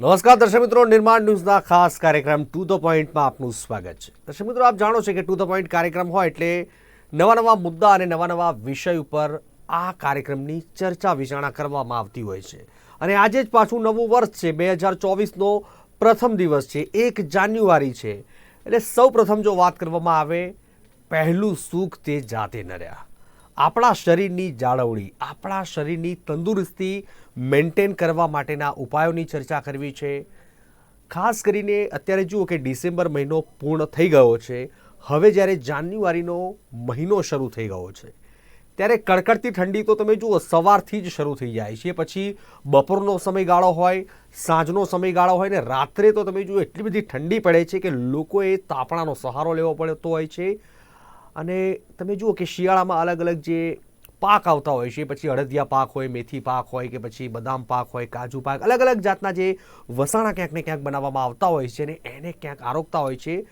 નમસ્કાર, દર્શક મિત્રો. નિર્માણ ન્યૂઝના ખાસ કાર્યક્રમ ટુ ધ પોઈન્ટમાં આપનું સ્વાગત છે. દર્શક મિત્રો, આપ જાણો છો કે ટુ ધ પોઈન્ટ કાર્યક્રમ હોય એટલે નવા નવા મુદ્દા અને નવા નવા વિષય ઉપર આ કાર્યક્રમની ચર્ચા વિચારણા કરવામાં આવતી હોય છે. અને આજે જ પાછું નવું વર્ષ છે. બે હજાર ચોવીસનો પ્રથમ દિવસ છે. એક જાન્યુઆરી છે. એટલે સૌ પ્રથમ જો વાત કરવામાં આવે, પહેલું સુખ તે જાતે નર્યા. આપણા શરીરની જાળવણી, આપણા શરીરની તંદુરસ્તી મેન્ટેન કરવા માટેના ઉપાયોની ચર્ચા કરવી છે. ખાસ કરીને અત્યારે જુઓ કે ડિસેમ્બર મહિનો પૂર્ણ થઈ ગયો છે. હવે જ્યારે જાન્યુઆરીનો મહિનો શરૂ થઈ ગયો છે. ત્યારે કડકડતી ઠંડી તો તમે જુઓ સવારથી જ શરૂ થઈ જાય છે. પછી બપોરનો સમયગાળો હોય, સાંજનો સમયગાળો હોય ને રાત્રે તો તમે જુઓ એટલી બધી ઠંડી પડે છે કે લોકોએ તાપણાનો સહારો લેવો પડતો હોય છે. અને તમે જુઓ કે શિયાળામાં અલગ અલગ જે પાક આવતા હોય છે. પછી અડદિયા પાક હોય, મેથી પાક હોય કે પછી બદામ પાક હોય, કાજુ પાક અલગ અલગ જાતના જે વસાણા ક્યાંક ને ક્યાંક બનાવવામાં આવતા હોય છે અને એને ક્યાંક આરોગતા હોય છે.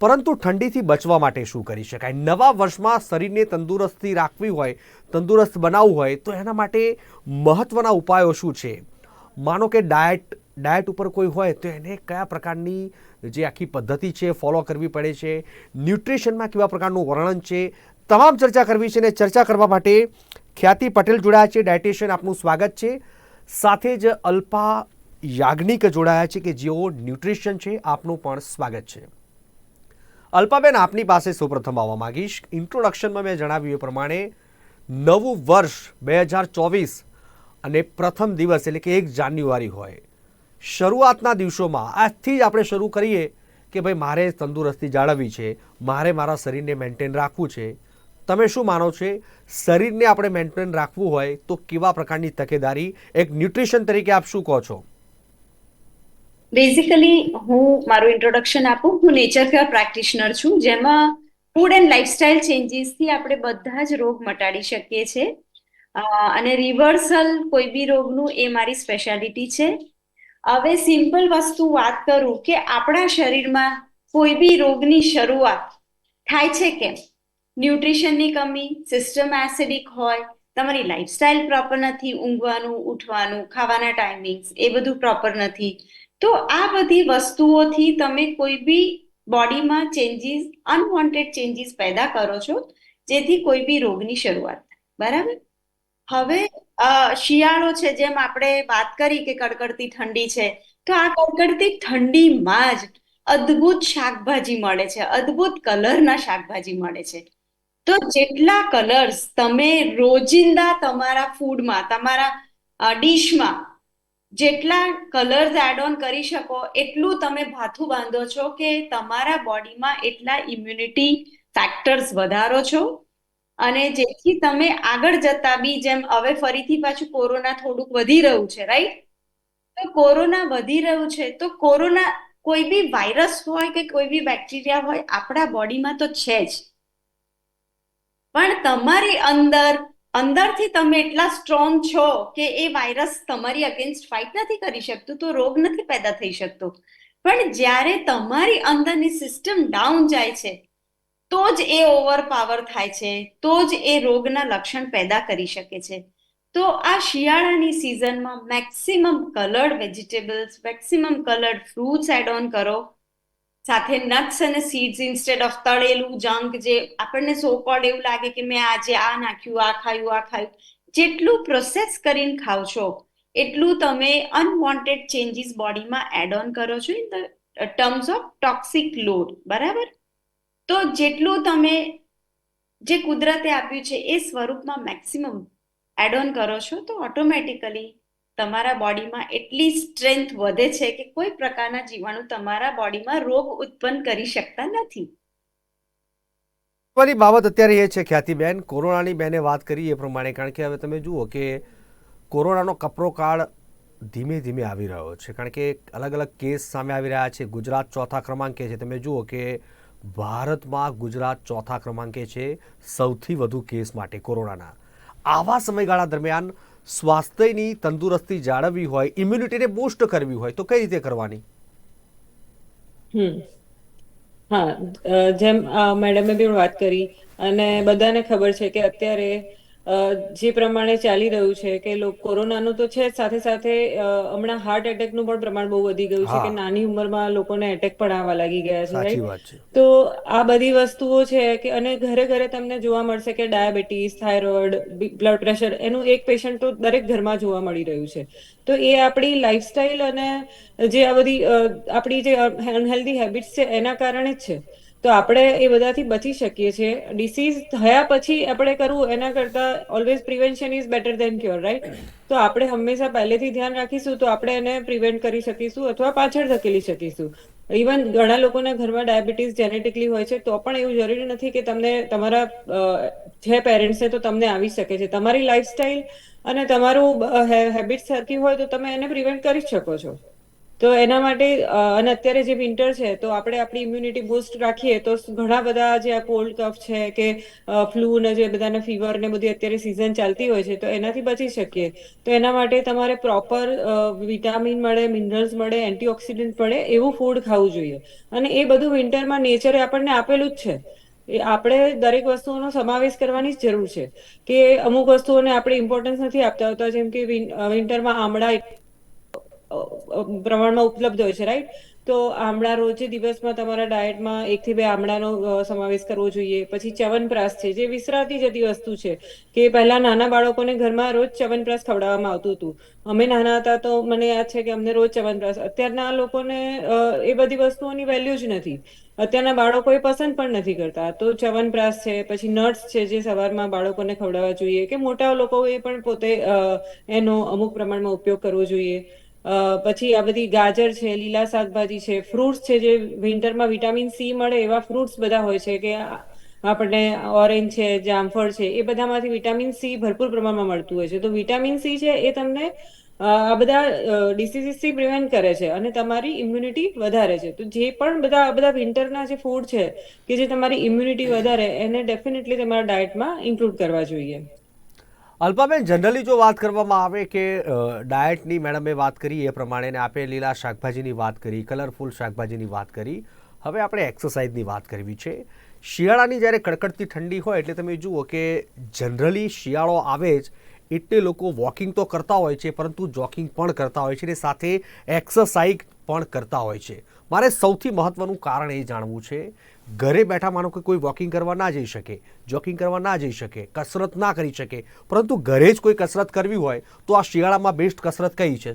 પરંતુ ઠંડીથી બચવા માટે શું કરી શકાય? નવા વર્ષમાં શરીરને તંદુરસ્તી રાખવી હોય, તંદુરસ્ત બનાવવું હોય, તો એના માટે મહત્ત્વના ઉપાયો શું છે? માનો કે ડાયટ ડાયટ ઉપર કોઈ હોય, તો એને કયા પ્રકારની જે આખી પદ્ધતિ છે, ફોલો કરવી પડે છે? ન્યુટ્રિશનમાં કેવા પ્રકારનું વર્ણન છે? તમામ ચર્ચા કરવી છે અને ચર્ચા કરવા માટે ખ્યાતિ પટેલ જોડાયા છે. ડાયટિશિયન આપનું સ્વાગત છે. સાથે જ અલ્પા યાજ્ઞિક જોડાયા છે કે જેઓ ન્યુટ્રિશન છે, આપનું પણ સ્વાગત છે. અલ્પાબેન, આપની પાસે સૌપ્રથમ આવવા માંગીશ. ઇન્ટ્રોડક્શનમાં મેં જણાવ્યું એ પ્રમાણે નવું વર્ષ બે હજાર ચોવીસ અને પ્રથમ દિવસ એટલે કે એક જાન્યુઆરી હોય. શરૂઆતના દિવસોમાં આજથી જ આપણે શરૂ કરીએ કે ભાઈ મારે તંદુરસ્તી જાળવવી છે, મારે મારા શરીરને મેન્ટેન રાખવું છે. તમે શું માનો છો? શરીરને આપણે મેન્ટેન રાખવું હોય તો કેવા પ્રકારની તકેદારી? એક ન્યુટ્રિશન તરીકે આપ શું કહો છો? બેઝિકલી હું મારું ઇન્ટ્રોડક્શન આપું. હું નેચર કેર પ્રેક્ટિશનર છું, જેમાં ફૂડ એન્ડ લાઇફસ્ટાઇલ ચેન્જીસથી આપણે બધા જ રોગ મટાડી શકીએ છીએ. અને રિવર્સલ કોઈ બી રોગનું એ મારી સ્પેશિયાલિટી છે. હવે સિમ્પલ વસ્તુ વાત કરું કે આપણા શરીરમાં કોઈ બી રોગની શરૂઆત થાય છે કેમ? ન્યુટ્રિશનની કમી સિસ્ટમ એસિડિક હોય, તમારી લાઇફસ્ટાઇલ પ્રોપર નથી, ઊંઘવાનું, ઉઠવાનું, ખાવાના ટાઈમિંગ્સ એ બધું પ્રોપર નથી. તો આ બધી વસ્તુઓથી તમે કોઈ બી બોડીમાં ચેન્જીસ અનવોન્ટેડ ચેન્જીસ પેદા કરો છો, જેથી કોઈ બી રોગની શરૂઆત બરાબર? હવે શિયાળો છે, જેમ આપણે વાત કરી કે કડકડતી ઠંડી છે, તો આ કડકડતી ઠંડીમાં જ અદ્ભુત શાકભાજી મળે છે, અદ્ભુત કલરના શાકભાજી મળે છે. તો જેટલા કલર્સ તમે રોજિંદા તમારા ફૂડમાં તમારા ડીશમાં જેટલા કલર્સ એડ ઓન કરી શકો, એટલું તમે ભાથું બાંધો છો કે તમારા બોડીમાં એટલા ઇમ્યુનિટી ફેક્ટર્સ વધારો છો. અને જેથી તમે આગળ જતા બી જેમ હવે ફરીથી પાછું કોરોના થોડુંક વધી રહ્યું છે રાઈટ તો કોરોના વધી રહ્યું છે, તો કોરોના કોઈ બી વાયરસ હોય કે કોઈ બી બેક્ટેરિયા હોય, આપણા બોડીમાં તો છે જ. પણ તમારી અંદર, અંદરથી તમે એટલા સ્ટ્રોંગ છો કે એ વાયરસ તમારી અગેન્સ્ટ ફાઇટ નથી કરી શકતું, તો રોગ નથી પેદા થઈ શકતો. પણ જ્યારે તમારી અંદરની સિસ્ટમ ડાઉન જાય છે, તો જ એ ઓવરપાવર થાય છે, તો જ એ રોગના લક્ષણ પેદા કરી શકે છે. તો આ શિયાળાની સિઝનમાં maximum coloured vegetables maximum coloured fruits add on કરો. સાથે નટ્સ અને સીડ્સ ઇન્સ્ટેડ ઓફ તળેલું જંક જે આપણને સો કોલ્ડ એવું લાગે કે મેં આજે આ નાખ્યું, આ ખાયું આ ખાયું. જેટલું પ્રોસેસ કરીને ખાવ છો, એટલું તમે અનવોન્ટેડ ચેન્જીસ બોડીમાં એડ ઓન કરો છો in the terms of toxic load બરાબર? તો જેટલું તમે જે કુદરતે આપ્યું છે એ સ્વરૂપમાં મેક્સિમમ એડ ઓન કરો છો, તો ઓટોમેટિકલી તમારા બોડીમાં એટલી સ્ટ્રેન્થ વધે છે કે કોઈ પ્રકારના જીવાણુ તમારા બોડીમાં રોગ ઉત્પન્ન કરી શકતા નથી. મહત્વની બાબત અત્યારે એ છે ખ્યાતિબેન કોરોનાની બેને વાત કરી એ પ્રમાણે, કારણ કે હવે તમે જુઓ કે કોરોનાનો કપરો કાળ ધીમે ધીમે આવી રહ્યો છે. કારણ કે અલગ અલગ કેસ સામે આવી રહ્યા છે. ગુજરાત ચોથા ક્રમાંકે છે. તમે જુઓ કે ભારતમાં ગુજરાત ચોથા ક્રમાંકે છે સૌથી વધુ કેસ માટે કોરોનાના. આવા સમયગાળા દરમિયાન સ્વાસ્થ્યની તંદુરસ્તી જાળવવી હોય ઇમ્યુનિટીને બૂસ્ટ કરવી હોય, તો કઈ રીતે કરવાની? હા જેમ મેડમે બી વાત કરી અને બધાને ખબર છે કે અત્યારે જે પ્રમાણે ચાલી રહ્યું છે કે કોરોનાનું તો છે સાથે સાથે હમણાં હાર્ટ એટેકનું પણ પ્રમાણ બહુ વધી ગયું છે કે નાની ઉંમરમાં લોકોને એટેક પણ આવવા લાગી ગયા છે રાઈટ તો આ બધી વસ્તુઓ છે કે અને ઘરે ઘરે તમને જોવા મળશે કે ડાયાબિટીસ થાઇરોઇડ બ્લડ પ્રેશર એનું એક પેશન્ટ તો દરેક ઘરમાં જોવા મળી રહ્યું છે. તો એ આપણી લાઈફસ્ટાઈલ અને જે આ બધી આપણી જે અનહેલ્ધી હેબિટ્સ છે એના કારણે જ છે. તો આપણે એ બધાથી બચી શકીએ છીએ. ડિસીઝ થયા પછી આપણે કરવું એના કરતાં always prevention is better than cure right તો આપણે હંમેશા પહેલેથી ધ્યાન રાખીશું તો આપણે એને પ્રિવેન્ટ કરી શકીશું અથવા પાછળ ધકેલી શકીશું. ઇવન ઘણા લોકોના ઘરમાં ડાયાબિટીસ જેનેટિકલી હોય છે તો પણ એવું જરૂરી નથી કે તમને તમારા છે પેરેન્ટ્સને તો તમને આવી શકે છે. તમારી લાઈફસ્ટાઈલ અને તમારું હેબિટ સરખી હોય તો તમે એને પ્રિવેન્ટ કરી શકો છો. તો એના માટે અને અત્યારે જે વિન્ટર છે, તો આપણે આપણી ઇમ્યુનિટી બૂસ્ટ રાખીએ તો ઘણા બધા જે આ કોલ્ડ કફ છે કે ફ્લૂ ને જે બધાને ફીવર ને બધી અત્યારે સિઝન ચાલતી હોય છે, તો એનાથી બચી શકીએ. તો એના માટે તમારે પ્રોપર વિટામિન મળે મિનરલ્સ મળે એન્ટીઓક્સિડન્ટ મળે, એવું ફૂડ ખાવું જોઈએ. અને એ બધું વિન્ટરમાં નેચરે આપણને આપેલું જ છે. એ આપણે દરેક વસ્તુઓનો સમાવેશ કરવાની જરૂર છે. કે અમુક વસ્તુઓને આપણે ઇમ્પોર્ટન્સ નથી આપતા હોતા, જેમ કે વિન્ટરમાં આમળા પ્રમાણમાં ઉપલબ્ધ હોય છે રાઈટ તો આમળા રોજે દિવસમાં તમારા ડાયટમાં એકથી બે આમળાનો સમાવેશ કરવો જોઈએ. પછી ચ્યવનપ્રાશ છે, જે વિસરાતી જતી વસ્તુ છે, કે પહેલા નાના બાળકોને ઘરમાં રોજ ચ્યવનપ્રાશ ખવડાવવામાં આવતું હતું. અમે નાના હતા તો મને યાદ છે કે અમને રોજ ચ્યવનપ્રાશ અત્યારના લોકોને એ બધી વસ્તુઓની વેલ્યુ જ નથી. અત્યારના બાળકો એ પસંદ પણ નથી કરતા. તો ચ્યવનપ્રાશ છે, પછી નટ્સ છે, જે સવારમાં બાળકોને ખવડાવવા જોઈએ, કે મોટા લોકોએ પણ પોતે એનો અમુક પ્રમાણમાં ઉપયોગ કરવો જોઈએ. પછી આ બધી ગાજર છે, લીલા શાકભાજી છે, ફ્રૂટ્સ છે જે વિન્ટરમાં વિટામિન સી મળે એવા ફ્રૂટ્સ બધા હોય છે કે આપણને ઓરેન્જ છે, જામફળ છે, એ બધામાંથી વિટામિન સી ભરપૂર પ્રમાણમાં મળતું હોય છે. તો વિટામિન સી છે એ તમને આ બધા ડિસીઝીસથી પ્રિવેન્ટ કરે છે અને તમારી ઇમ્યુનિટી વધારે છે. તો જે પણ બધા, આ બધા વિન્ટરના જે ફૂડ છે કે જે તમારી ઇમ્યુનિટી વધારે, એને ડેફિનેટલી તમારા ડાયટમાં ઇન્ક્લુડ કરવા જોઈએ. અલ્પાબેન, જનરલી જો વાત કરવામાં આવે કે ડાયટની મેડમે વાત કરી, એ પ્રમાણે આપે લીલા શાકભાજીની વાત કરી, કલરફુલ શાકભાજીની વાત કરી, હવે આપણે એક્સરસાઇઝની વાત કરવી છે. શિયાળાની જ્યારે કડકડતી ઠંડી હોય એટલે તમે જુઓ કે જનરલી શિયાળો આવે જ, એટલે લોકો વોકિંગ તો કરતા હોય છે, પરંતુ જોકિંગ પણ કરતા હોય છે અને સાથે એક્સરસાઇઝ પણ કરતા હોય છે. મારે સૌથી મહત્વનું કારણ એ જાણવું છે ઘરે બેઠા માનો કે કોઈ વોકિંગ કરવા ના જઈ શકે જોકિંગ કરવા ના જઈ શકે, કસરત ના કરી શકે, પરંતુ ઘરે જ કોઈ કસરત કરવી હોય તો આ શિયાળામાં બેસ્ટ કસરત કઈ છે?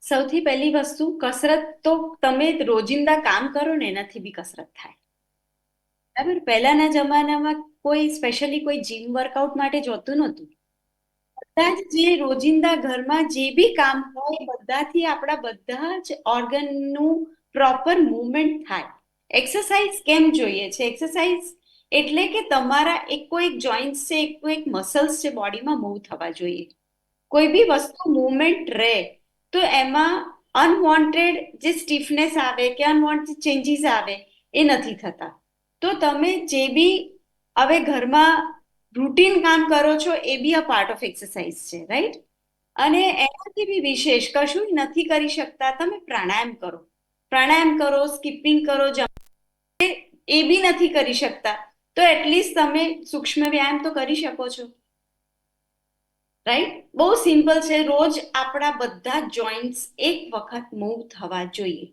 સૌથી પહેલી વસ્તુ, કસરત તો તમે રોજિંદા કામ કરો ને એનાથી બી કસરત થાય. બરાબર? પહેલાના જમાનામાં કોઈ સ્પેશિયલી કોઈ જીમ વર્કઆઉટ માટે જોતું નહોતું. બધા જ જે રોજિંદા ઘરમાં જે બી કામ હોય, બધાથી આપણા બધા જ ઓર્ગનનું પ્રોપર મૂવમેન્ટ થાય. એક્સરસાઇઝ કેમ જોઈએ છે? એક્સરસાઇઝ એટલે કે તમારા એક એક જોઈન્ટ્સ છે, એકો એક મસલ્સ છે બોડીમાં મૂવ થવા જોઈએ. કોઈ બી વસ્તુ મૂવમેન્ટ રહે, તો એમાં અનવોન્ટેડ જે સ્ટીફનેસ આવે કે અનવોન્ટેડ ચેન્જીસ આવે, એ નથી થતા. તો તમે જે બી હવે ઘરમાં રૂટીન કામ કરો છો, એ બી અ પાર્ટ ઓફ એક્સરસાઇઝ છે રાઈટ અને એનાથી બી વિશેષ કશું નથી કરી શકતા, તમે પ્રાણાયામ કરો. પ્રાણાયામ કરો, સ્કીપિંગ કરો એ બી નથી કરી શકતા. તો એટલીસ્ટ તમે સૂક્ષ્મ વ્યાયામ તો કરી શકો છો. રાઈટ બહુ સિમ્પલ છે. રોજ આપણા બધા જોઈન્ટ્સ એક વખત મૂવ થવા જોઈએ.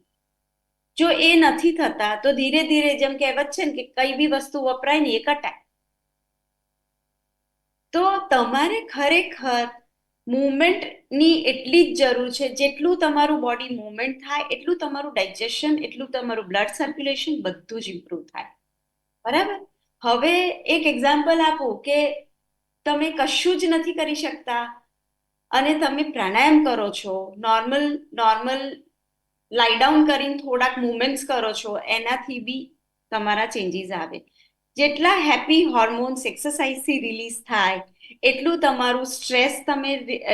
જો એ નથી થતા, તો ધીરે ધીરે જેમ કહેવત છે ને કે કઈ બી વસ્તુ વપરાય ને એ કટાય તો તમારે ખરેખર મૂવમેન્ટની એટલી જ જરૂર છે, જેટલું તમારું બોડી મૂવમેન્ટ થાય, એટલું તમારું ડાયજેશન એટલું તમારું બ્લડ સર્ક્યુલેશન બધું જ ઇમ્પ્રૂવ થાય. બરાબર? હવે એક એક્ઝામ્પલ આપું કે તમે કશું જ નથી કરી શકતા અને તમે પ્રાણાયામ કરો છો નોર્મલ નોર્મલ લાઈ ડાઉન કરીને થોડાક મુવમેન્ટ્સ કરો છો, એનાથી બી તમારા ચેન્જીસ આવે. જેટલા હેપી હોર્મોન્સ એક્સરસાઇઝથી રિલીઝ થાય એટલું તમારું સ્ટ્રેસ તમે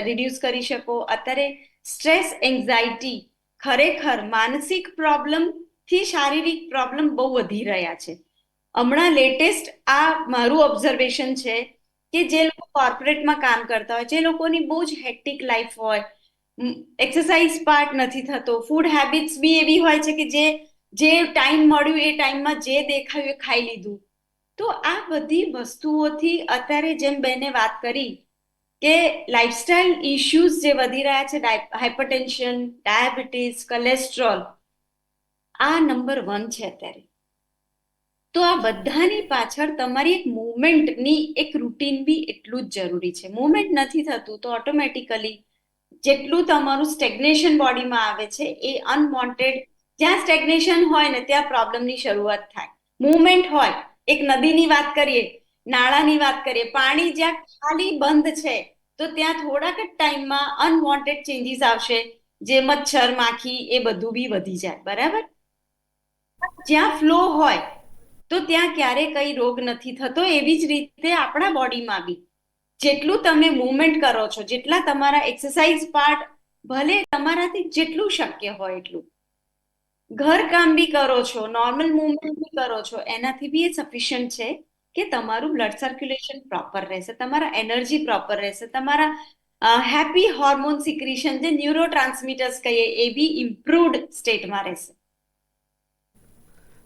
રિડ્યુસ કરી શકો. અત્યારે સ્ટ્રેસ એન્ઝાયટી ખરેખર માનસિક પ્રોબ્લેમથી શારીરિક પ્રોબ્લેમ બહુ વધી રહ્યા છે. હમણાં લેટેસ્ટ આ મારું ઓબ્ઝર્વેશન છે કે જે લોકો કોર્પોરેટમાં કામ કરતા હોય, જે લોકોની બહુ જ હેક્ટિક લાઈફ હોય એક્સરસાઇઝ પાર્ટ નથી થતો ફૂડ હેબિટ્સ બી એવી હોય છે કે જે જે ટાઈમ મળ્યું એ ટાઈમમાં જે દેખાયું એ ખાઈ લીધું. તો આ બધી વસ્તુઓથી અત્યારે જેમ બેને વાત કરી કે લાઇફસ્ટાઇલ ઇશ્યુઝ જે વધી રહ્યા છે હાઇપરટેન્શન ડાયાબિટીસ કોલેસ્ટ્રોલ આ નંબર વન છે અત્યારે. તો આ બધાની પાછળ તમારી એક મુવમેન્ટની એક રૂટીન બી એટલું જ જરૂરી છે. મુવમેન્ટ નથી થતું તો ઓટોમેટિકલી જેટલું તમારું સ્ટેગ્નેશન બોડીમાં આવે છે, એ અનવોન્ટેડ જ્યાં સ્ટેગ્નેશન હોય ને ત્યાં પ્રોબ્લેમની શરૂઆત થાય. મુવમેન્ટ હોય એક નદીની વાત કરીએ, નાળાની વાત કરીએ, પાણી જ્યાં ખાલી બંધ છે, તો ત્યાં થોડાક જ ટાઈમમાં અનવોન્ટેડ ચેન્જીસ આવશે, જે મચ્છર, માખી એ બધું બી વધી જાય, બરાબર? જ્યાં ફ્લો હોય, તો ત્યાં ક્યારે કઈ રોગ નથી થતો, એવી જ રીતે આપણા બોડીમાં બી. જેટલું તમે મુવમેન્ટ કરો છો, જેટલા તમારા એક્સરસાઇઝ પાર્ટ ભલે તમારાથી જેટલું શક્ય હોય એટલું ઘર કામ બી કરો છો નોર્મલ મૂવમેન્ટ બી કરો છો એનાથી બી એ સફિશિયન્ટ છે કે તમારું બ્લડ સર્ક્યુલેશન પ્રોપર રહેશે તમારા એનર્જી પ્રોપર રહેશે તમારા હેપી હોર્મોન સિક્રિશન જે ન્યુરો ટ્રાન્સમીટર્સ કહીએ એ બી ઇમ્પ્રુવડ સ્ટેટમાં રહેશે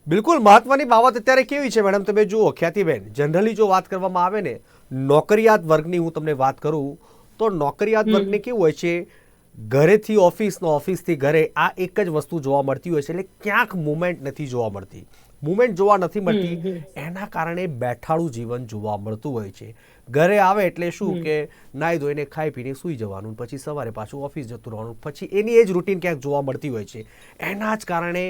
બિલકુલ મહત્વની બાબત અત્યારે કેવી છે મેડમ તમે જુઓ ખ્યાતિબેન જનરલી જો વાત કરવામાં આવે ને નોકરિયાત વર્ગની હું તમને વાત કરું તો નોકરિયાત. વર્ગને કેવું હોય છે ઘરેથી ઓફિસનો ઓફિસથી ઘરે આ એક જ વસ્તુ જોવા મળતી હોય છે એટલે ક્યાંક મુમેન્ટ નથી જોવા મળતી. મુમેન્ટ જોવા નથી મળતી એના કારણે બેઠાડું જીવન જોવા મળતું હોય છે. ઘરે આવે એટલે શું કે નાહી ધોઈને ખાઈ પીને સૂઈ જવાનું પછી સવારે પાછું ઓફિસ જતું રહેવાનું પછી એની એ જ રૂટીન ક્યાંક જોવા મળતી હોય છે. એના જ કારણે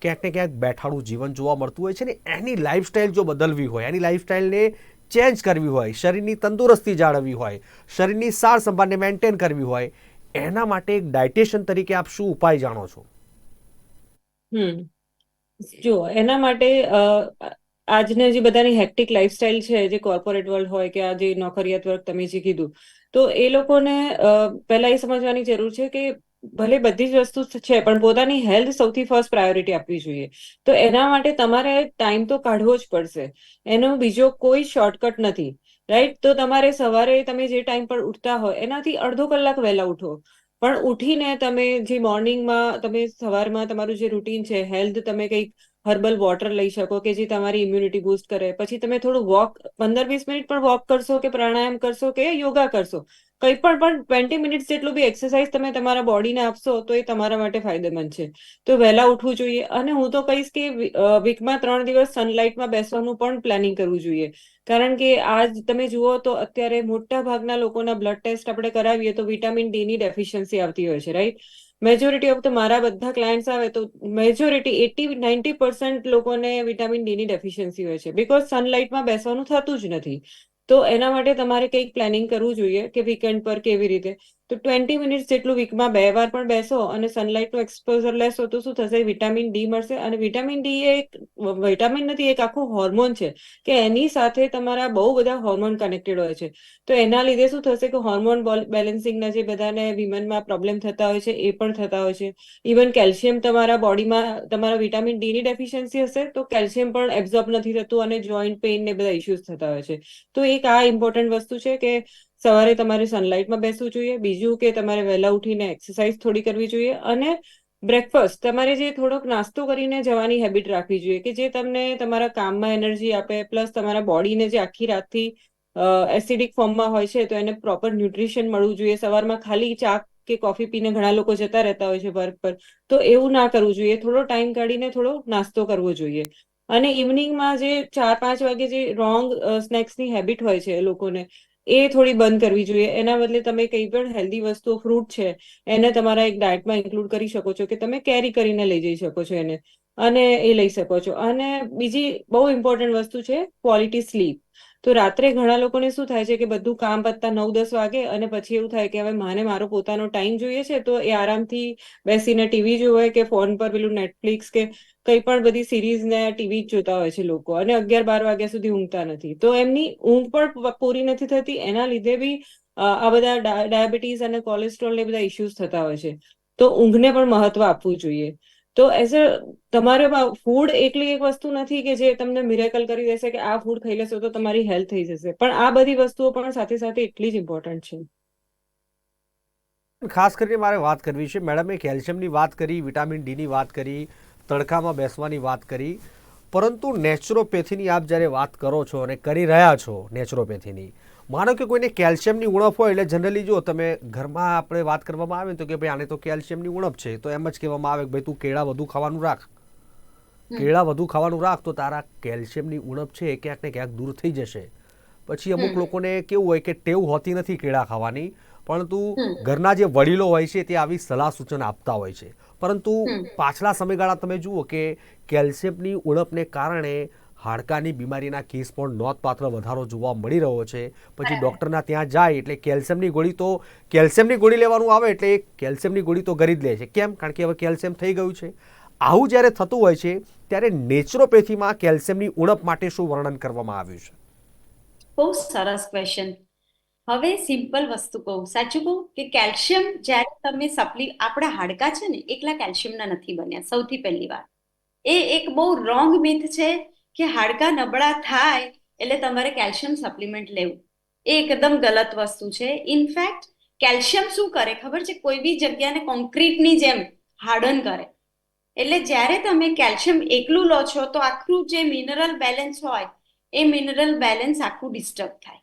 ક્યાંક ને ક્યાંક બેઠાડું જીવન જોવા મળતું હોય છે ને એની લાઈફસ્ટાઈલ જો બદલવી હોય એની લાઈફસ્ટાઈલને ચેન્જ કરવી હોય શરીરની તંદુરસ્તી જાળવવી હોય શરીરની સાર સંભાળને મેન્ટેન કરવી હોય એના માટે એક ડાયટેશન તરીકે આપ શું ઉપાય જાણો છો? જો, એના માટે આજના જે બધાની હેક્ટિક લાઈફસ્ટાઈલ છે, જે કોર્પોરેટ વર્લ્ડ હોય કે આ જે નોકરિયાત વર્ગ તમે જે કીધું, તો એ લોકોને પહેલા એ સમજવાની જરૂર છે કે ભલે બધી જ વસ્તુ છે, પણ પોતાની હેલ્થ સૌથી ફર્સ્ટ પ્રાયોરિટી આપવી જોઈએ. તો એના માટે તમારે ટાઈમ તો કાઢવો જ પડશે. એનો બીજો કોઈ શોર્ટકટ નથી. રાઈટ તો તમારે સવારે તમે જે ટાઈમ પર ઉઠતા હોય, એનાથી અડધો કલાક વહેલા ઉઠો. પણ ઉઠીને તમે જે મોર્નિંગમાં તમે સવારમાં તમારું જે રૂટીન છે હેલ્થ તમે કંઈક હર્બલ વોટર લઈ શકો કે જે તમારી ઇમ્યુનિટી બૂસ્ટ કરે. પછી તમે થોડું વોક, પંદર વીસ મિનિટ પણ વોક કરશો કે પ્રાણાયામ કરશો કે યોગા કરશો. કંઈ પણ પણ ટ્વેન્ટી મિનિટ્સ જેટલું બી એક્સરસાઇઝ તમે તમારા બોડીને આપશો તો એ તમારા માટે ફાયદેમંદ છે. તો વહેલા ઉઠવું જોઈએ અને હું તો કહીશ કે વીકમાં ત્રણ દિવસ સનલાઇટમાં બેસવાનું પણ પ્લાનિંગ કરવું જોઈએ. કારણ કે આજ તમે જુઓ તો અત્યારે મોટા ભાગના લોકોના બ્લડ ટેસ્ટ આપણે કરાવીએ તો વિટામિન ડી ની ડેફિશિયન્સી આવતી હોય છે રાઈટ મેજોરિટી ઓફ ધ મારા બધા ક્લાયન્ટ્સ આવે તો મેજોરિટી એટી નાઇન્ટી પર્સન્ટ લોકોને વિટામિન ડી ની ડેફિશિયન્સી હોય છે. બિકોઝ સનલાઇટમાં બેસવાનું થતું જ નથી. તો એના માટે તમારે કંઈક પ્લાનિંગ કરવું જોઈએ કે વીકેન્ડ પર કેવી રીતે? તો ટ્વેન્ટી મિનિટ્સ જેટલું વીકમાં બે વાર પણ બેસો અને સનલાઇટનું એક્સપોઝર લેશો તો શું થશે? વિટામિન ડી મળશે અને વિટામિન ડી એ એક વિટામિન નથી, એક આખું હોર્મોન છે કે એની સાથે તમારા બહુ બધા હોર્મોન કનેક્ટેડ હોય છે. તો એના લીધે શું થશે કે હોર્મોન બેલેન્સિંગના જે બધાને વિમનમાં પ્રોબ્લેમ થતા હોય છે એ પણ થતા હોય છે. ઇવન કેલ્શિયમ તમારા બોડીમાં તમારા વિટામિન ડી ની ડેફિશિયન્સી હશે તો કેલ્શિયમ પણ એબ્ઝોર્બ નથી થતું અને જોઈન્ટ પેઇન ને બધા ઇસ્યુઝ થતા હોય છે. તો એક આ ઇમ્પોર્ટન્ટ વસ્તુ છે કે સવારે તમારે સનલાઇટમાં બેસવું જોઈએ, બીજું કે તમારે વહેલા ઉઠીને એક્સરસાઇઝ થોડી કરવી જોઈએ અને બ્રેકફાસ્ટ તમારે જે થોડોક નાસ્તો કરીને જવાની હેબિટ રાખવી જોઈએ કે જે તમને તમારા કામમાં એનર્જી આપે પ્લસ તમારા બોડીને જે આખી રાતથી એસિડિક ફોર્મમાં હોય છે, તો એને પ્રોપર ન્યુટ્રિશન મળવું જોઈએ. સવારમાં ખાલી ચા કે કોફી પીને ઘણા લોકો જતા રહેતા હોય છે વર્ક પર. તો એવું ના કરવું જોઈએ. થોડો ટાઈમ કાઢીને થોડો નાસ્તો કરવો જોઈએ. અને ઇવનિંગમાં જે ચાર પાંચ વાગે જે રોંગ સ્નેક્સની હેબિટ હોય છે લોકોને એ થોડી બંધ કરવી જોઈએ. એના બદલે તમે કંઈ પણ હેલ્ધી વસ્તુઓ ફ્રૂટ છે, એને તમારા એક ડાયટમાં ઇન્ક્લુડ કરી શકો છો કે તમે કેરી કરીને લઈ જઈ શકો છો એને. અને એ લઈ શકો છો. અને બીજી બહુ ઇમ્પોર્ટન્ટ વસ્તુ છે ક્વોલિટી સ્લીપ તો રાત્રે ઘણા લોકોને શું થાય છે કે બધું કામ પતતા નવ દસ વાગે અને પછી એવું થાય કે હવે માને મારો પોતાનો ટાઈમ જોઈએ છે, તો એ આરામથી બેસીને ટીવી જોવે કે ફોન પર પેલું નેટફ્લિક્સ કે કંઈ પણ બધી સિરીઝ ને ટીવી જ જોતા હોય છે લોકો અને અગિયાર બાર વાગ્યા સુધી ઊંઘતા નથી. તો એમની ઊંઘ પણ પૂરી નથી થતી. એના લીધે બી આ બધા ડાયાબિટીસ અને કોલેસ્ટ્રોલ ને બધા ઇસ્યુઝ થતા હોય છે. તો ઊંઘને પણ મહત્વ આપવું જોઈએ. તો એઝ અ તમારે ફૂડ એકલી એક વસ્તુ નથી કે જે તમને મિરેકલ કરી દેશે કે આ ફૂડ ખાઈ લેશો તો તમારી હેલ્થ થઈ જશે. પણ આ બધી વસ્તુઓ પણ સાથે સાથે એટલી જ ઇમ્પોર્ટન્ટ છે. ખાસ કરીને મારે વાત કરવી છે. મેડમે કેલ્શિયમની વાત કરી વિટામિન ડીની વાત કરી તડકામાં બેસવાની વાત કરી. પરંતુ નેચરોપેથીની આપ જ્યારે વાત કરો છો અને કરી રહ્યા છો નેચરોપેથીની માનો કે કોઈને કેલ્શિયમની ઉણપ હોય એટલે જનરલી જો તમે ઘરમાં આપણે વાત કરવામાં આવે તો કે ભાઈ આને તો કેલ્શિયમની ઉણપ છે તો એમ જ કહેવામાં આવે કે ભાઈ તું કેળા વધુ ખાવાનું રાખ. કેળા વધુ ખાવાનું રાખ તો તારા કેલ્શિયમની ઉણપ છે એ ક્યાંક ને ક્યાંક દૂર થઈ જશે. પછી અમુક લોકોને કેવું હોય કે ટેવ હોતી નથી કેળા ખાવાની પરંતુ ઘરના જે વડીલો હોય છે તે આવી સલાહ સૂચન આપતા હોય છે. પરંતુ પાછલા સમયગાળા તમે જુઓ કે કેલ્શિયમની ઉણપને કારણે હાડકાની બીમારીના કેસ પણ નોંધપાત્ર વધારો જોવા મળી રહ્યો છે. પછી ડૉક્ટરના ત્યાં જાય એટલે કેલ્શિયમની ગોળી તો કેલ્શિયમની ગોળી લેવાનું આવે એટલે કેલ્શિયમની ગોળી તો કરી જ લે છે. કેમ? કારણ કે હવે કેલ્શિયમ થઈ ગયું છે. આવું જ્યારે થતું હોય છે ત્યારે નેચરોપેથીમાં કેલ્શિયમની ઉણપ માટે શું વર્ણન કરવામાં આવ્યું છે? બહુ સરસ ક્વેશ્ચન હવે સિમ્પલ વસ્તુ કહું. સાચું કહું કે કેલ્શિયમ જ્યારે તમે સપ્લી આપણા હાડકા છે ને, એકલા કેલ્શિયમના નથી બન્યા, સૌથી પહેલી વાત. એ એક બહુ રોંગ મિથ છે કે હાડકા નબળા થાય એટલે તમારે કેલ્શિયમ સપ્લિમેન્ટ લેવું. એ એકદમ ગલત વસ્તુ છે. ઇનફેક્ટ કેલ્શિયમ શું કરે ખબર છે? કોઈ બી જગ્યાને કોન્ક્રીટની જેમ હાર્ડન કરે. એટલે જ્યારે તમે કેલ્શિયમ એકલું લો છો તો આખું જે મિનરલ બેલેન્સ હોય, એ મિનરલ બેલેન્સ આખું ડિસ્ટર્બ થાય.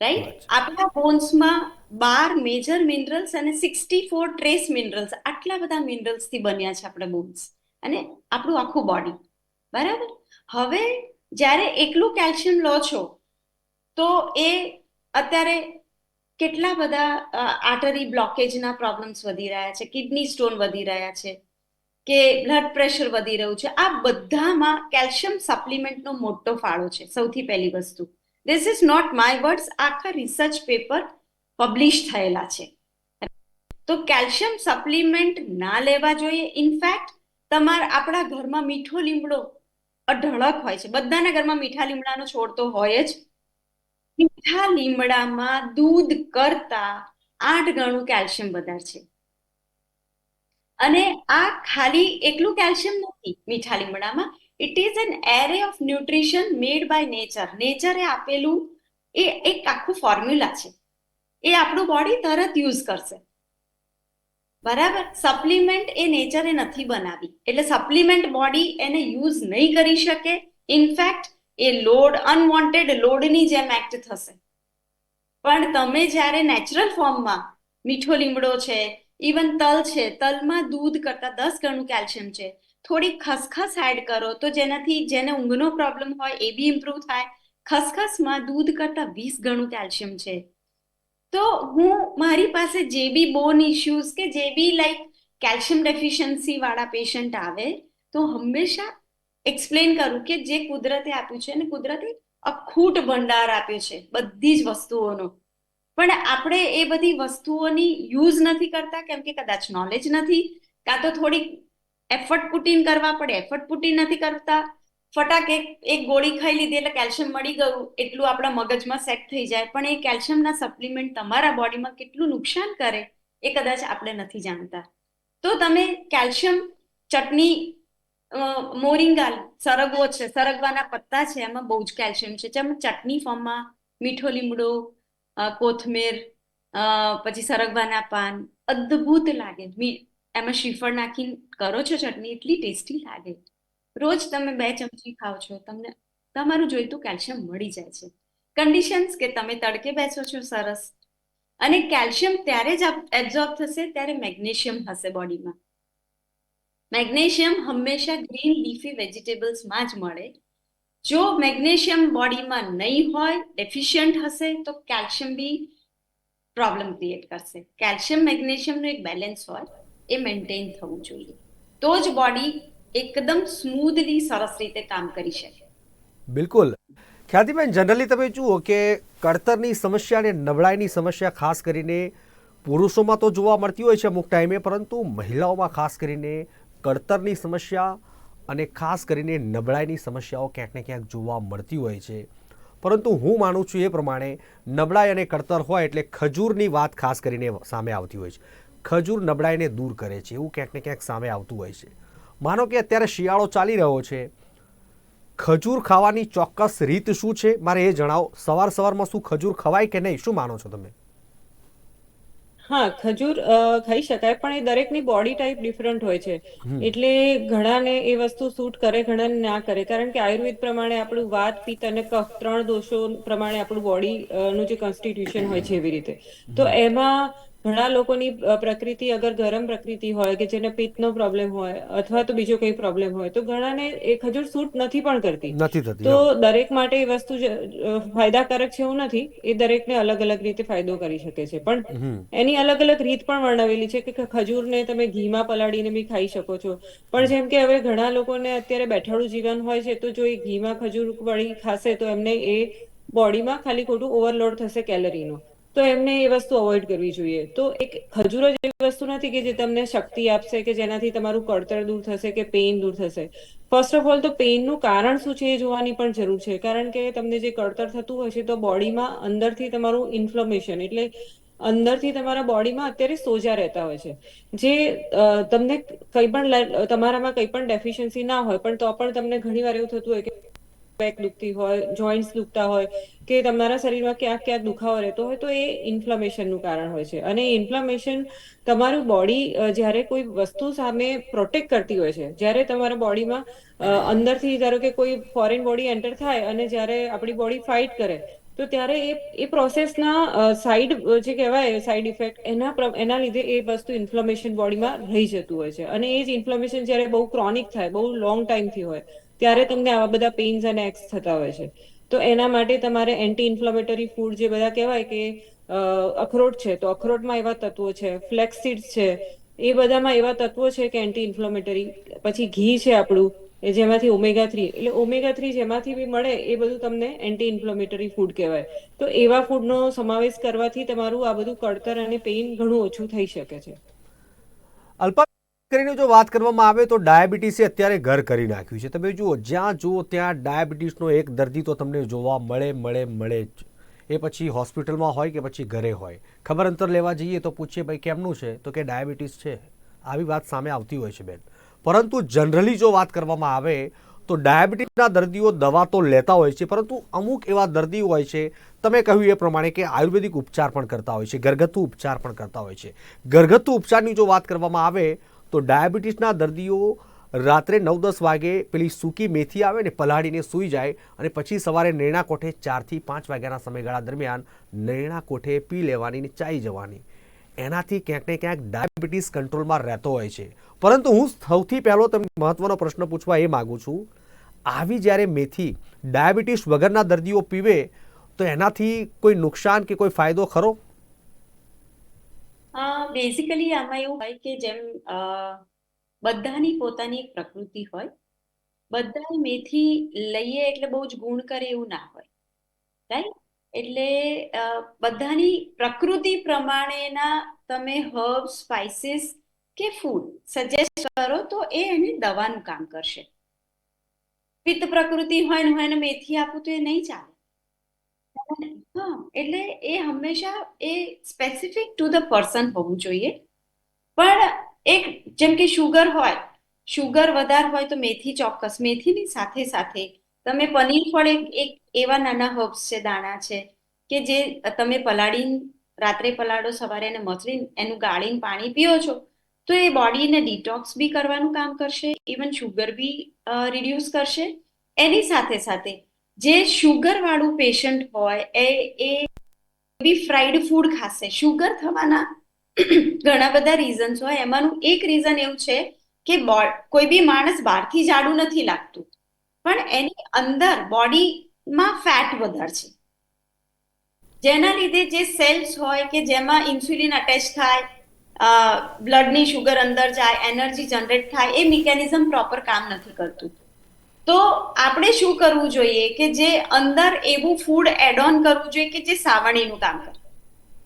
રાઈટ આપણા બોન્સમાં બાર મેજર મિનરલ્સ અને સિક્સટી ફોર ટ્રેસ મિનરલ્સ આટલા બધા મિનરલ્સથી બન્યા છે આપણા બોન્સ અને આપણું આખું બોડી બરાબર? હવે જ્યારે એકલું કેલ્શિયમ લો છો તો એ અત્યારે કેટલા બધા આર્ટરી બ્લોકેજના પ્રોબ્લેમ્સ વધી રહ્યા છે કિડની સ્ટોન વધી રહ્યા છે કે બ્લડ પ્રેશર વધી રહ્યું છે. આ બધામાં કેલ્શિયમ સપ્લિમેન્ટનો મોટો ફાળો છે સૌથી પહેલી વસ્તુ. This is not my words આખા રિસર્ચ પેપર પબ્લિશ થયેલા છે. તો કેલ્શિયમ સપ્લિમેન્ટ ના લેવા જોઈએ. ઇનફેક્ટ તમારા આપણા ઘરમાં મીઠો લીમડો અઢળક હોય છે. બધાના ઘરમાં મીઠા લીમડાનો છોડ તો હોય જ. મીઠા લીમડામાં દૂધ કરતા આઠ ગણું કેલ્શિયમ વધારે છે. અને આ ખાલી એકલું કેલ્શિયમ નથી મીઠા લીમડામાં. It is an array of nutrition made by nature નેચરે આપેલું, એ એક આખું ફોર્મ્યુલા છે. એ આપણું બોડી તરત યુઝ કરશે. બરાબર? સપ્લિમેન્ટ એ નેચરે નથી બનાવી. એટલે સપ્લિમેન્ટ બોડી એને યુઝ નહીં કરી શકે. ઇનફેક્ટ એ લોડ અનવોન્ટેડ લોડની જેમ એક્ટ થશે. પણ તમે જ્યારે નેચરલ ફોર્મમાં મીઠો લીમડો છે ઇવન તલ છે, તલમાં દૂધ કરતા દસ ગણું કેલ્શિયમ છે થોડી ખસખસ એડ કરો. તો જેનાથી જેને ઊંઘનો પ્રોબ્લેમ હોય એ બી ઇમ્પ્રૂવ થાય. ખસખસમાં દૂધ કરતા વીસ ગણું કેલ્શિયમ છે. તો હું મારી પાસે જે બી બોન ઇશ્યુઝ કે જે બી લાઈક કેલ્શિયમ ડેફિશિયન્સી વાળા પેશન્ટ આવે, તો હંમેશા એક્સપ્લેન કરું કે જે કુદરતે આપ્યું છે અને કુદરતે અખૂટ ભંડાર આપ્યો છે, બધી જ વસ્તુઓનો. પણ આપણે એ બધી વસ્તુઓની યુઝ નથી કરતા, કેમ કે કદાચ નોલેજ નથી, કાં તો થોડીક એફર્ટ પુટીન કરવા પડે. એફર્ટ પુટીન નથી કરતા. ફટાક એક એક ગોળી ખાઈ લીધી એટલે કેલ્શિયમ મળી ગયું. એટલું આપણા મગજમાં સેટ થઈ જાય. પણ એ કેલ્શિયમના સપ્લિમેન્ટ તમારા બોડીમાં કેટલું નુકસાન કરે એ કદાચ આપણે નથી જાણતા. તો તમે કેલ્શિયમ ચટણી મોરિંગાલ મોરિંગા સરગવો છે, સરગવાના પત્તા છે, એમાં બહુ જ કેલ્શિયમ છે. જેમ ચટણી ફોર્મમાં મીઠો લીમડો કોથમીર પછી સરગવાના પાન અદ્ભુત લાગે. એમાં શ્રીફળ નાખીને કરો છો ચટણી, એટલી ટેસ્ટી લાગે. રોજ તમે બે ચમચી ખાઓ છો, તમને, તમારું જોઈતું કેલ્શિયમ મળી જાય છે. કન્ડિશન્સ કે તમે તડકે બેસો છો સરસ. અને કેલ્શિયમ ત્યારે જ એબ્ઝોર્બ થશે ત્યારે મેગ્નેશિયમ હશે બોડીમાં. મેગ્નેશિયમ હંમેશા ગ્રીન લીફી વેજીટેબલ્સમાં જ મળે. જો મેગ્નેશિયમ બોડીમાં નહીં હોય ડેફિશિયન્ટ હશે, તો કેલ્શિયમ બી પ્રોબ્લેમ ક્રિએટ કરશે. કેલ્શિયમ, મેગ્નેશિયમનું એક બેલેન્સ હોય. એ મેન્ટેન થવું જોઈએ. તો જ બોડી એકદમ સ્મૂધલી સરસ રીતે કામ કરી શકે. બિલકુલ. ખ્યાતિબેન જનરલી તમે જુઓ કે કળતરની સમસ્યા અને નબળાઈની સમસ્યા ખાસ કરીને પુરુષોમાં તો જોવા મળતી હોય છે અમુક ટાઈમે, પરંતુ મહિલાઓમાં ખાસ કરીને કળતરની સમસ્યા અને ખાસ કરીને નબળાઈની સમસ્યાઓ ક્યાંક ને ક્યાંક જોવા મળતી હોય છે. પરંતુ હું માનું છું એ પ્રમાણે નબળાઈ અને કળતર હોય એટલે ખજૂરની વાત ખાસ કરીને સામે આવતી હોય છે. ખજૂર નબળાઈને દૂર કરે છે. એવું ક્યાંક ને ક્યાંક સામે આવતું હોય છે. માનો કે અત્યારે શિયાળો ચાલી રહ્યો છે. ખજૂર ખાવાની ચોક્કસ રીત શું છે? મારે એ જણાવો. સવાર સવારમાં શું ખજૂર ખવાય કે નહીં? શું માનો છો તમે? હા ખજૂર ખાઈ શકાય પણ એ દરેકની બોડી ટાઈપ ડિફરન્ટ હોય છે. એટલે ઘણાને એ વસ્તુ સૂટ કરે ઘણાને ના કરે. કારણ કે આયુર્વેદ પ્રમાણે આપણું વાત પિત્ત અને કફ ત્રણ દોષો પ્રમાણે આપણું બોડી નું જે કોન્સ્ટિટ્યુશન હોય છે એવી રીતે. તો એમાં ઘણા લોકોની પ્રકૃતિ અગર ગરમ પ્રકૃતિ હોય કે જેને પિત્તનો પ્રોબ્લેમ હોય અથવા તો બીજો કોઈ પ્રોબ્લેમ હોય તો ઘણાને એ ખજૂર સૂટ નથી પણ કરતી. નથી થતી તો દરેક માટે એ વસ્તુ ફાયદાકારક છે એવું નથી. એ દરેકને અલગ અલગ રીતે ફાયદો કરી શકે છે. પણ એની અલગ અલગ રીત પણ વર્ણવેલી છે કે ખજૂરને તમે ઘીમાં પલાળીને બી ખાઈ શકો છો. પણ જેમ કે હવે ઘણા લોકોને અત્યારે બેઠાડું જીવન હોય છે તો જો એ ઘીમાં ખજૂર વળી ખાશે તો એમને એ બોડીમાં ખાલી ખોટું ઓવરલોડ થશે કેલરીનો. તો એમને એ વસ્તુ અવોઇડ કરવી જોઈએ. તો એક ખજૂર જ એવી વસ્તુ નથી કે જે તમને શક્તિ આપશે કે જેનાથી તમારું કળતર દૂર થશે કે પેઇન દૂર થશે. ફર્સ્ટ ઓફ ઓલ તો પેઇનનું કારણ શું છે એ જોવાની પણ જરૂર છે. કારણ કે તમને જે કળતર થતું હોય છે તો બોડીમાં અંદરથી તમારું ઇન્ફ્લોમેશન એટલે અંદરથી તમારા બોડીમાં અત્યારે સોજા રહેતા હોય છે. જે તમને કંઈ પણ તમારામાં કંઈ પણ ડેફિશિયન્સી ના હોય પણ તો પણ તમને ઘણીવાર એવું થતું હોય કે બેક દુખતી હોય જોઈન્ટ્સ દુખતા હોય, કે તમારા શરીરમાં ક્યાંક ક્યાંક દુખાવો રહેતો હોય, તો એ ઇન્ફ્લેમેશનનું કારણ હોય છે. અને ઇન્ફ્લેમેશન તમારું બોડી જ્યારે કોઈ વસ્તુ સામે પ્રોટેક્ટ કરતી હોય છે, જ્યારે તમારા બોડીમાં અંદરથી ધારો કે કોઈ ફોરેન બોડી એન્ટર થાય અને જ્યારે આપણી બોડી ફાઇટ કરે, તો ત્યારે એ એ પ્રોસેસના સાઈડ જે કહેવાય સાઈડ ઇફેક્ટ એના એના લીધે એ વસ્તુ ઇન્ફ્લેમેશન બોડીમાં રહી જતું હોય છે. અને એ જ ઇન્ફ્લેમેશન જ્યારે બહુ ક્રોનિક થાય, બહુ લોંગ ટાઈમથી હોય ત્યારે તમને આવા બધા પેઇન્સ અને એક્સ થતા હોય છે. તો એના માટે તમારે એન્ટી ઇન્ફ્લેમેટરી ફૂડ જે બધા કહેવાય કે અખરોટ છે, તો અખરોટમાં એવા તત્વો છે ફ્લેક્સ સીડ્સ છે, એ બધામાં એવા તત્વો છે કે એન્ટી ઇન્ફ્લેમેટરી પછી ઘી છે આપણું, એ જેમાંથી ઓમેગા થ્રી એટલે ઓમેગા થ્રી જેમાંથી બી મળે એ બધું તમને એન્ટી ઇન્ફ્લેમેટરી ફૂડ કહેવાય. તો એવા ફૂડનો સમાવેશ કરવાથી તમારું આ બધું કળતર અને પેઇન ઘણું ઓછું થઈ શકે છે. અલ્પા કરીને જો વાત કરવામાં આવે તો ડાયાબિટીસે અત્યારે ઘર કરી નાખ્યું છે. તમે જુઓ, જ્યાં જુઓ ત્યાં ડાયાબિટીસનો એક દર્દી તો તમને જોવા મળે મળે મળે જ. એ પછી હોસ્પિટલમાં હોય કે પછી ઘરે હોય. ખબર અંતર લેવા જઈએ તો પૂછીએ, ભાઈ, કેમનું છે? તો કે, ડાયાબિટીસ છે. આવી વાત સામે આવતી હોય છે, બેન. પરંતુ જનરલી જો વાત કરવામાં આવે તો ડાયાબિટીસના દર્દીઓ દવા તો લેતા હોય છે, પરંતુ અમુક એવા દર્દીઓ હોય છે, તમે કહ્યું એ પ્રમાણે કે આયુર્વેદિક ઉપચાર પણ કરતા હોય છે, ઘરગથ્થુ ઉપચાર પણ કરતા હોય છે. ઘરગથ્થુ ઉપચારની જો વાત કરવામાં આવે તો ડાયાબિટીસના દર્દીઓ રાત્રે નવ દસ વાગે પેલી સૂકી મેથી આવે ને પલાળીને સૂઈ જાય અને પછી સવારે નૈણા કોઠે ચારથી પાંચ વાગ્યાના સમયગાળા દરમિયાન નૈણા કોઠે પી લેવાની ને ચાઈ જવાની. એનાથી ક્યાંક ને ક્યાંક ડાયાબિટીસ કંટ્રોલમાં રહેતો હોય છે. પરંતુ હું સૌથી પહેલો તમને મહત્વનો પ્રશ્ન પૂછવા એ માગું છું. આવી જ્યારે મેથી ડાયાબિટીસ વગરના દર્દીઓ પીવે તો એનાથી કોઈ નુકસાન કે કોઈ ફાયદો ખરો? બેઝિકલી આમાં એવું હોય કે જેમ બધાની પોતાની એક પ્રકૃતિ હોય બધા મેથી લઈએ એટલે બહુ જ ગુણ કરે એવું ના હોય. રાઈટ એટલે બધાની પ્રકૃતિ પ્રમાણેના તમે હર્બ સ્પાઇસીસ કે ફૂડ સજેસ્ટ કરો તો એ એને દવાનું કામ કરશે. પિત્ત પ્રકૃતિ હોય ને હું એને મેથી આપું તો એ નહીં ચાલે. હા, એટલે એ હંમેશા એ સ્પેસિફિક ટુ ધ પર્સન હોવું જોઈએ. પણ એક, જેમ કે શુગર હોય શુગર વધારે હોય તો મેથી ચોક્કસ. મેથીની સાથે સાથે તમે પનીર પણ એક એવા નાના હર્બ્સ છે, દાણા છે, કે જે તમે પલાળીને, રાત્રે પલાળો, સવારે એને મસળીને, એનું ગાળીને પાણી પીઓ છો, તો એ બોડીને ડિટોક્સ બી કરવાનું કામ કરશે ઇવન શુગર બી રિડ્યુસ કરશે. એની સાથે સાથે જે શુગર વાળું પેશન્ટ હોય, એ એ બી ફ્રાઈડ ફૂડ ખાશે. શુગર થવાના ઘણા બધા રીઝન્સ હોય. એમાંનું એક રીઝન એવું છે કે કોઈ બી માણસ બહારથી જાડું નથી લાગતું. પણ એની અંદર બોડીમાં ફેટ વધારે છે જેના લીધે જે સેલ્સ હોય કે જેમાં ઇન્સ્યુલિન અટેચ થાય બ્લડની શુગર અંદર જાય એનર્જી જનરેટ થાય, એ મિકેનિઝમ પ્રોપર કામ નથી કરતું. તો આપણે શું કરવું જોઈએ કે જે અંદર એવું ફૂડ એડ ઓન કરવું જોઈએ કે જે સાવણીનું કામ કરે?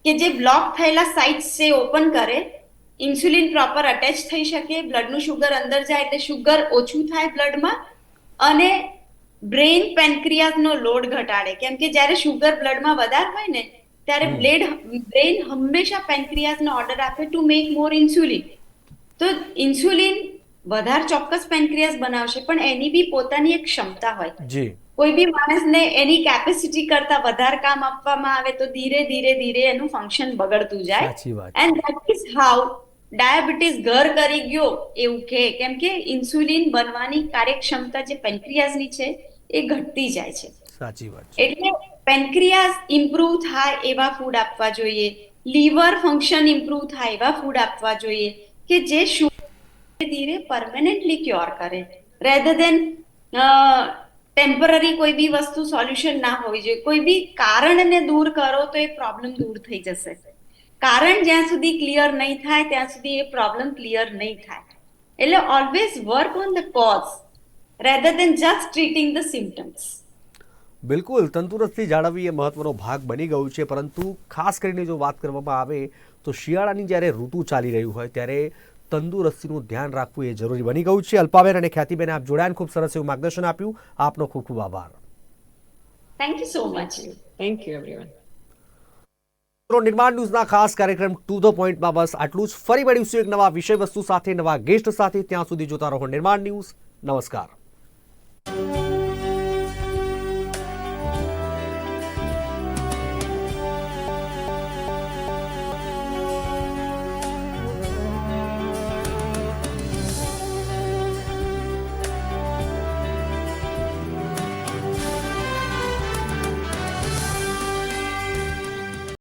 કે જે બ્લોક થયેલા સાઇટ્સ છે ઓપન કરે ઇન્સ્યુલિન પ્રોપર અટેચ થઈ શકે બ્લડનું શુગર અંદર જાય એટલે શુગર ઓછું થાય બ્લડમાં અને બ્રેઇન પેન્ક્રિયાસનો લોડ ઘટાડે. કેમ કે જ્યારે શુગર બ્લડમાં વધારે હોય ને ત્યારે બ્લેડ બ્રેઇન હંમેશા પેનક્રિયાઝનો ઓર્ડર આપે ટુ મેક મોર ઇન્સ્યુલિન તો ઇન્સ્યુલિન વધારે ચોક્કસ પેન્ક્રિયાસ બનાવશે પણ એની બી પોતાની એક ક્ષમતા હોય. જી. કોઈ બી માણસને એની કેપેસિટી કરતા વધારે કામ આપવામાં આવે તો ધીરે ધીરે ધીરે એનું ફંક્શન બગડતું જાય. And that is how diabetes ઘર કરી ગયો એવું કે કેમ કે ઇન્સ્યુલિન બનવાની કાર્યક્ષમતા જે પેન્ક્રિયાઝની છે એ ઘટતી જાય છે. સાચી વાત એટલે પેનક્રિયાસ ઇમ્પ્રુવ થાય એવા ફૂડ આપવા જોઈએ. લીવર ફંક્શન ઇમ્પ્રુવ થાય એવા ફૂડ આપવા જોઈએ કે જે શુગર ધીરે પરમેનન્ટલી ક્યોર કરે. રેધર દેન ટેમ્પરરી કોઈ બી વસ્તુ સોલ્યુશન ના હોવી જોઈએ, કોઈ બી કારણને દૂર કરો તો એ પ્રોબ્લેમ દૂર થઈ જશે. કારણ જ્યાં સુધી ક્લિયર નહીં થાય, ત્યાં સુધી એ પ્રોબ્લેમ ક્લિયર નહીં થાય. એટલે always work on the cause rather than just treating the symptoms બિલકુલ, તંદુરસ્તી જાળવવી એ મહત્વનો ભાગ બની ગયું છે, પરંતુ ખાસ કરીને જો વાત કરવામાં આવે, તો શિયાળાની જ્યારે ઋતુ ચાલી રહ્યું હોય, ત્યારે તંદુરસ્તીનું ધ્યાન રાખવું એ જરૂરી બની ગયું છે. અલ્પાબેન અને ખ્યાતિબેન આપ જોડાણ ખૂબ સરસ એવું માર્ગદર્શન આપ્યું. આપનો ખૂબ ખૂબ આભાર. Thank you so much thank you everyone Nirman ન્યૂઝના ખાસ કાર્યક્રમ ટુ ધ પોઈન્ટમાં બસ આટલું જ. ફરી મળીશું એક નવા વિષય વસ્તુ સાથે નવા ગેસ્ટ સાથે. ત્યાં સુધી જોતા રહો નિર્માણ ન્યૂઝ. નમસ્કાર.